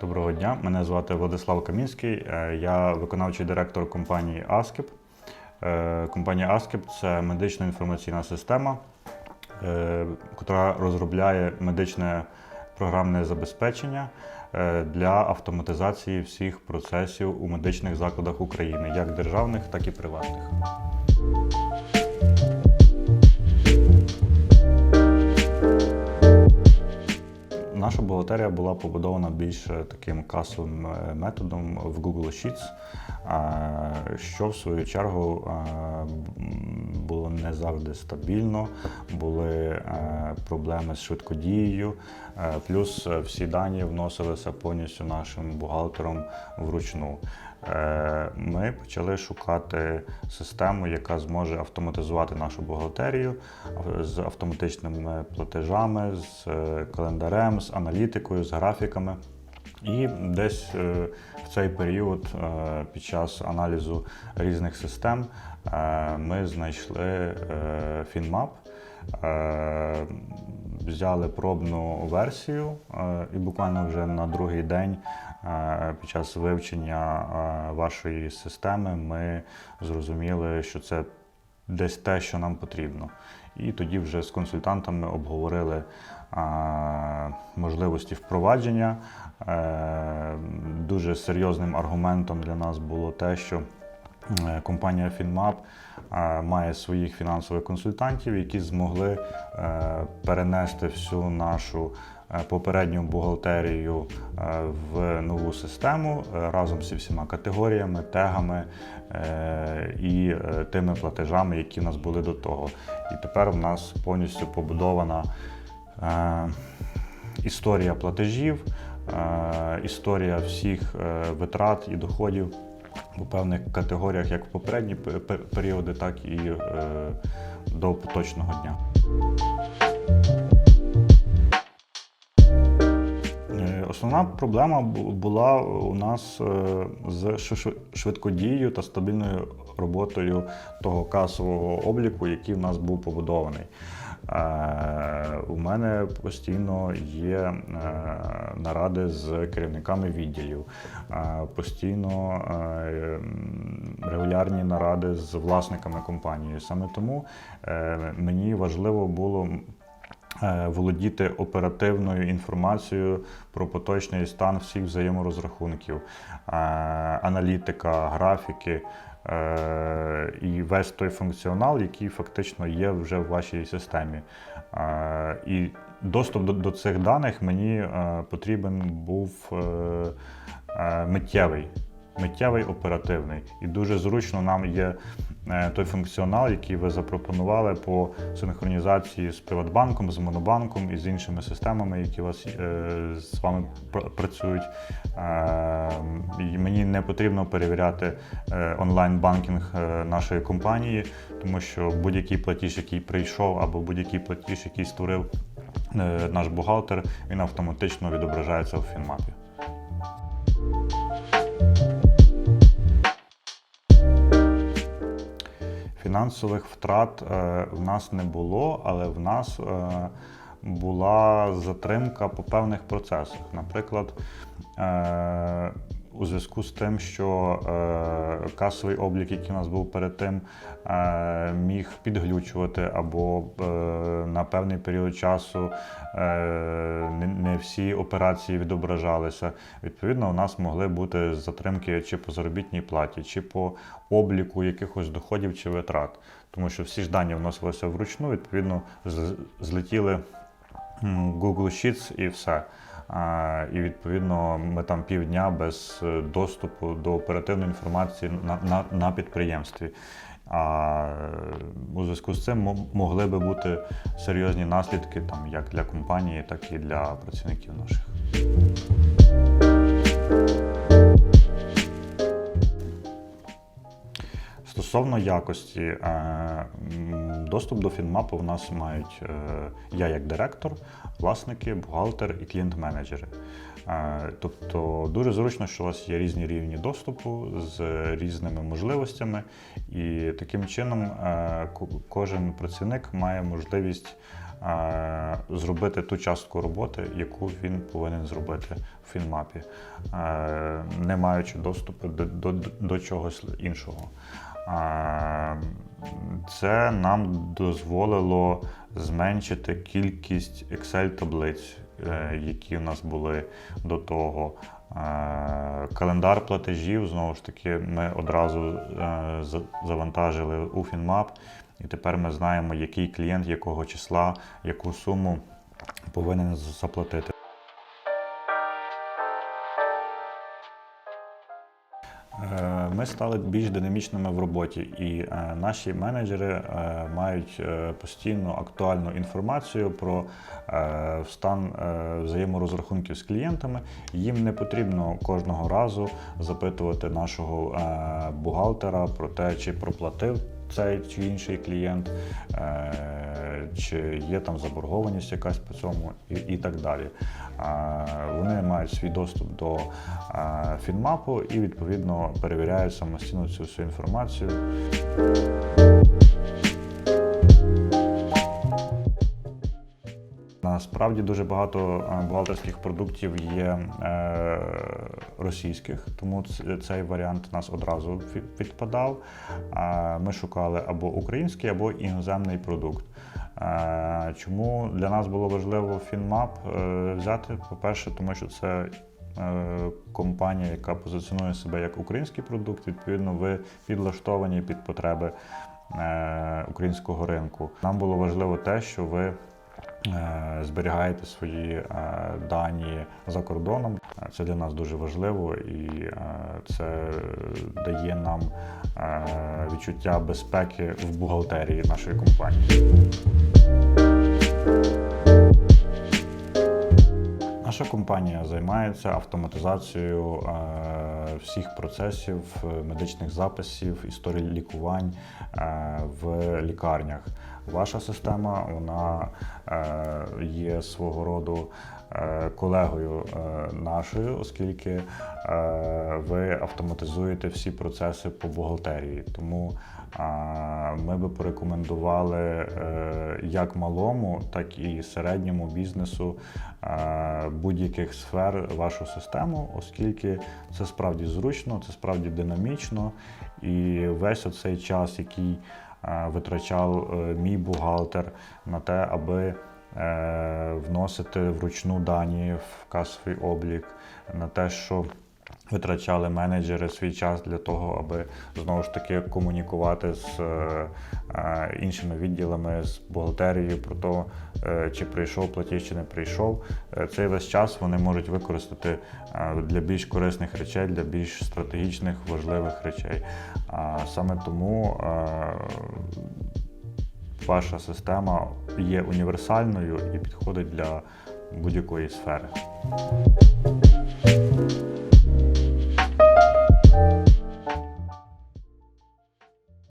Доброго дня, мене звати Владислав Камінський. е, Я виконавчий директор компанії Аскіп. Е, Компанія Аскіп це медична інформаційна система, е, яка розробляє медичне програмне забезпечення е, для автоматизації всіх процесів у медичних закладах України, як державних, так і приватних. Наша бухгалтерія була побудована більш таким касовим е, методом в Google Sheets, е, що в свою чергу було не завжди стабільно, були е, проблеми з швидкодією, е, плюс е, всі дані вносилися повністю нашим бухгалтером вручну. Ми почали шукати систему, яка зможе автоматизувати нашу бухгалтерію з автоматичними платежами, з календарем, з аналітикою, з графіками. І десь е, в цей період, е, під час аналізу різних систем, е, ми знайшли FinMap, взяли пробну версію, і буквально вже на другий день під час вивчення вашої системи ми зрозуміли, що це десь те, що нам потрібно. І тоді вже з консультантами обговорили можливості впровадження. Е, Дуже серйозним аргументом для нас було те, що е, компанія FinMap е, має своїх фінансових консультантів, які змогли перенести всю нашу попередню бухгалтерію е, в нову систему е, разом зі всіма категоріями, тегами е, і е, тими платежами, які в нас були до того. І тепер в нас повністю побудована е, історія платежів, е, історія всіх е, витрат і доходів у певних категоріях, як в попередні пе- пе- періоди, так і е, до поточного дня. Основна проблема була у нас е, з швидкодією та стабільною роботою того касового обліку, який в нас був побудований. Е, У мене постійно є е, наради з керівниками відділів, постійно регулярні наради з власниками компанії. Саме тому мені важливо було володіти оперативною інформацією про поточний стан всіх взаєморозрахунків, е, аналітика, графіки. е, І весь той функціонал, який фактично є вже в вашій системі. Е, І доступ до, цих даних мені е, потрібен був е, е, миттєвий, миттєвий оперативний. І дуже зручно нам є е, той функціонал, який ви запропонували по синхронізації з Приватбанком, з Монобанком і з іншими системами, які у вас е, з вами працюють. Е, і Мені не потрібно перевіряти е, онлайн-банкінг е, нашої компанії, тому що будь-який платіж, який прийшов, або будь-який платіж, який створив е, наш бухгалтер, він автоматично відображається у фінмапі. Фінансових втрат е, в нас не було, але в нас е, була затримка по певних процесах. Наприклад, е, у зв'язку з тим, що е, касовий облік, який у нас був перед тим, е, міг підглючувати або е, на певний період часу е, не, всі операції відображалися. Відповідно, у нас могли бути затримки чи по заробітній платі, чи по обліку якихось доходів чи витрат. Тому що всі ж дані вносилися вручну, відповідно, злетіли Google Sheets і все. І відповідно ми там півдня без е, доступу до оперативної інформації на, на, на підприємстві. А у зв'язку з цим мо- могли би бути серйозні наслідки там як для компанії, так і для працівників наших. Стосовно якості, е, доступ до фінмапу в нас мають е, я як директор, власники, бухгалтер і клієнт-менеджери. Е, Тобто дуже зручно, що у вас є різні рівні доступу з різними можливостями, і таким чином кожен працівник має можливість зробити ту частку роботи, яку він повинен зробити в Фінмапі, не маючи доступу до, до, до чогось іншого. Це нам дозволило зменшити кількість Excel-таблиць, е, які в нас були до того. Е, Календар платежів, знову ж таки, ми одразу е, завантажили у Фінмап, і тепер ми знаємо, який клієнт якого числа, яку суму повинен заплатити. Ми стали більш динамічними в роботі, і е, наші менеджери е, мають е, постійну актуальну інформацію про стан взаєморозрахунків з клієнтами. Їм не потрібно кожного разу запитувати нашого бухгалтера про те, чи проплатив цей чи інший клієнт, чи є там заборгованість якась по цьому, і, і так далі. Мають свій доступ до Фінмапу і відповідно перевіряють самостійно цю всю інформацію. Насправді дуже багато бухгалтерських продуктів є е, російських, тому цей варіант нас одразу підпадав. Ми шукали або український, або іноземний продукт. Е, Чому для нас було важливо Фінмап е, взяти? По-перше, тому що це е, компанія, яка позиціонує себе як український продукт. Відповідно, ви підлаштовані під потреби українського ринку. Нам було важливо те, що ви зберігаєте свої е, дані за кордоном. Е, Це для нас дуже важливо і е, це дає нам е, відчуття безпеки в бухгалтерії нашої компанії. Наша компанія займається автоматизацією е, всіх процесів е, медичних записів, історій лікувань е, в лікарнях. Ваша система вона е, є свого роду е, колегою е, нашою, оскільки ви автоматизуєте всі процеси по бухгалтерії. Тому ми би порекомендували як малому, так і середньому бізнесу будь-яких сфер вашу систему, оскільки це справді зручно, це справді динамічно, і весь оцей час, який витрачав е, мій бухгалтер на те, аби е, вносити вручну дані в касовий облік, на те, що витрачали менеджери свій час для того, аби знову ж таки комунікувати з е, е, іншими відділами, з бухгалтерією про те, е, чи прийшов платіж, чи не прийшов. Цей весь час вони можуть використати для більш корисних речей, для більш стратегічних важливих речей. А саме тому ваша система є універсальною і підходить для будь-якої сфери.